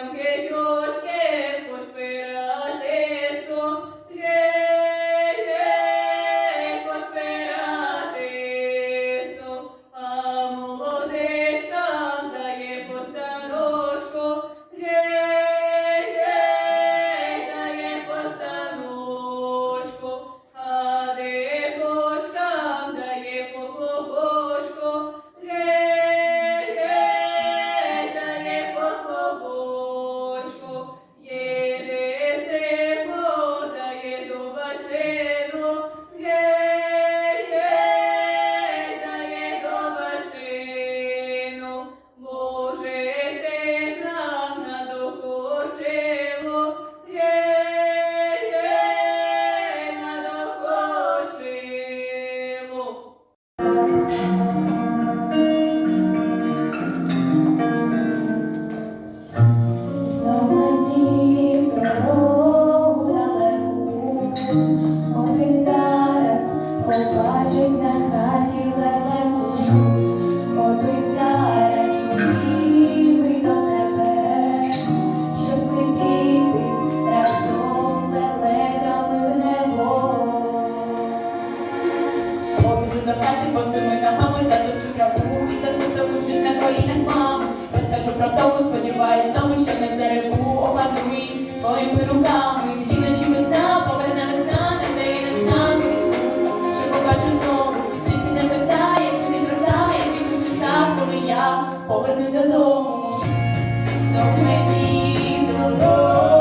Okay, повернусь додому, до мені додому.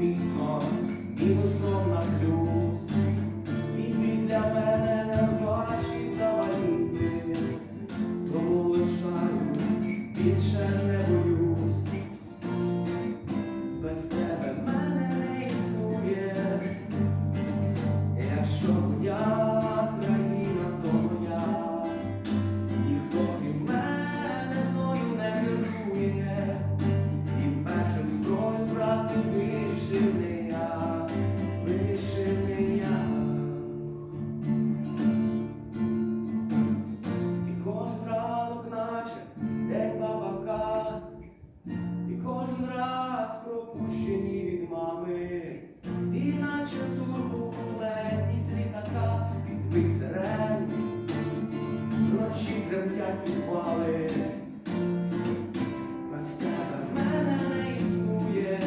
me far. Give us all. тремтять підвали. Без тебе в мене не існує,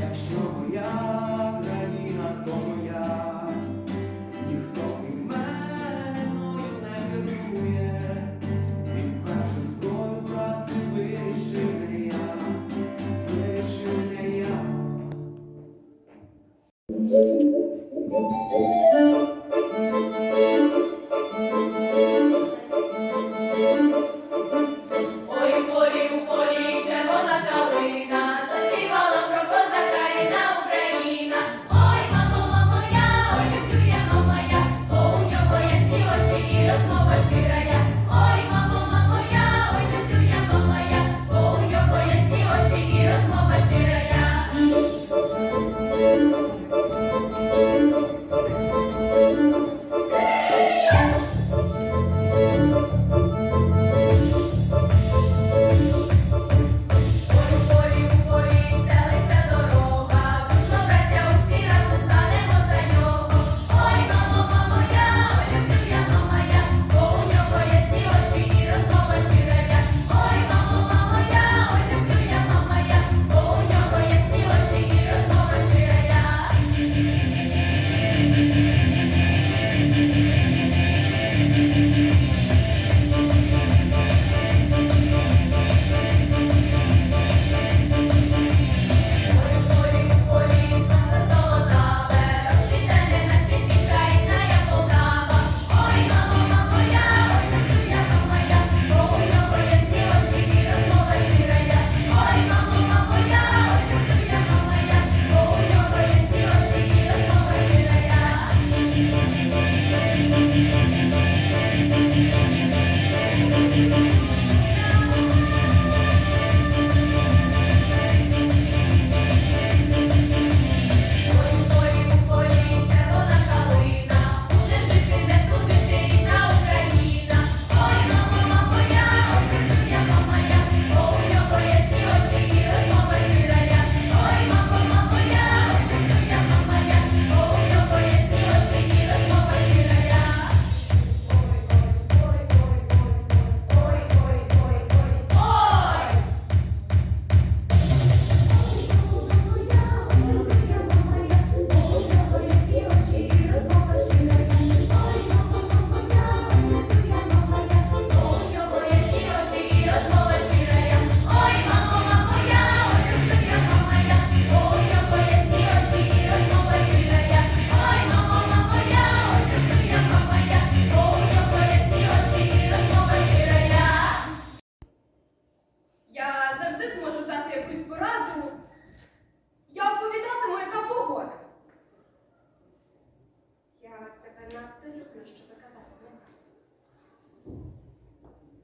якщо моя країна, то моя, ніхто і мною не керує, Він першу зброю брати вирішив я, вирішив.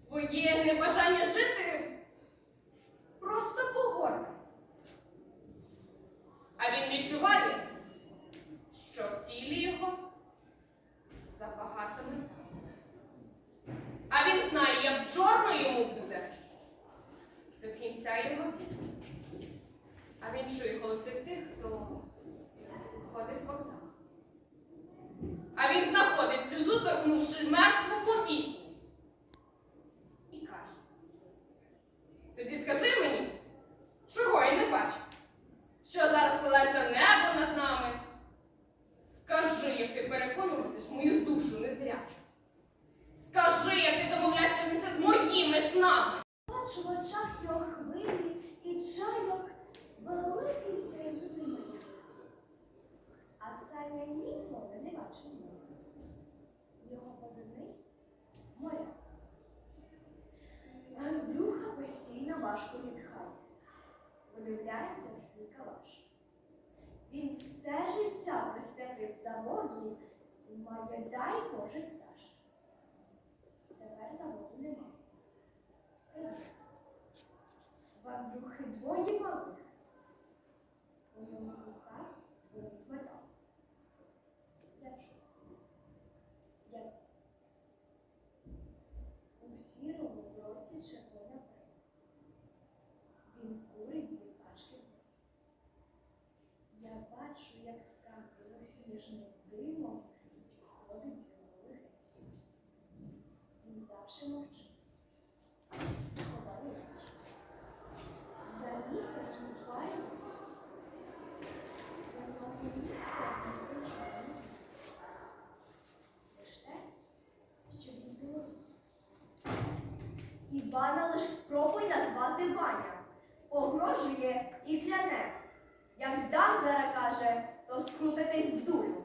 Твоє небажання жити Селені мови не бачив мови. Його позивний моря. Андрюха постійно важко зітхає. Видивляється в свій калаш. Він все життя присвятив заводі і має дай Боже стаж. Тепер заводу немає. Вам В двоє малих. У ньому рука творить мета. Довше мовчить. За ніхто з незвичайно не знає. Лиш те, що він білорус. Івана лиш спробуй назвати Ваня. Погрожує і кляне. Як дам зара каже, то скрутитись в дулю.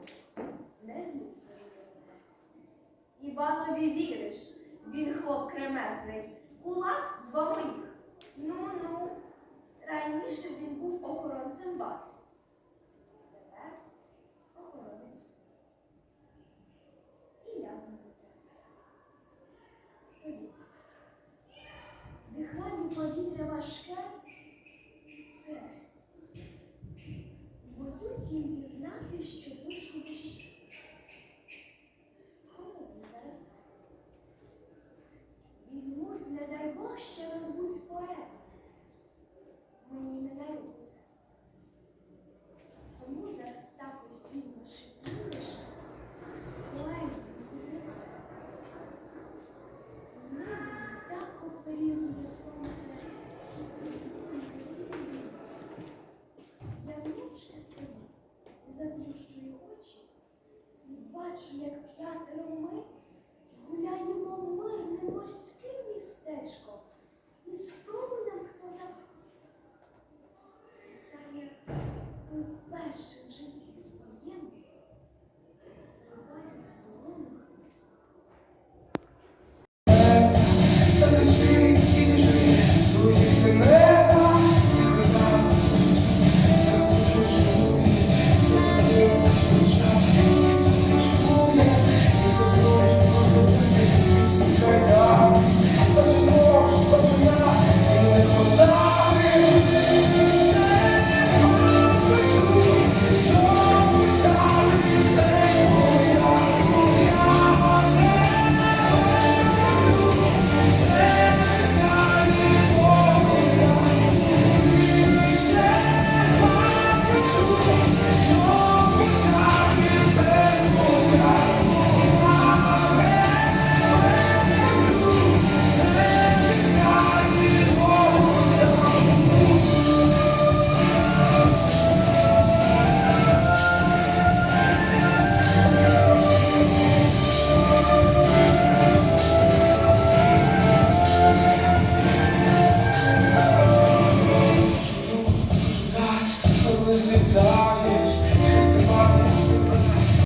Не зміць пережити. Іванові віриш, він хлоп кремезний, кулак два моїх. Ну, ну, раніше він був охоронцем бази. Тепер охоронець. І я знаю. Стоїть. Дихання повітря важке. Це. Боюсь їм зізнати, що.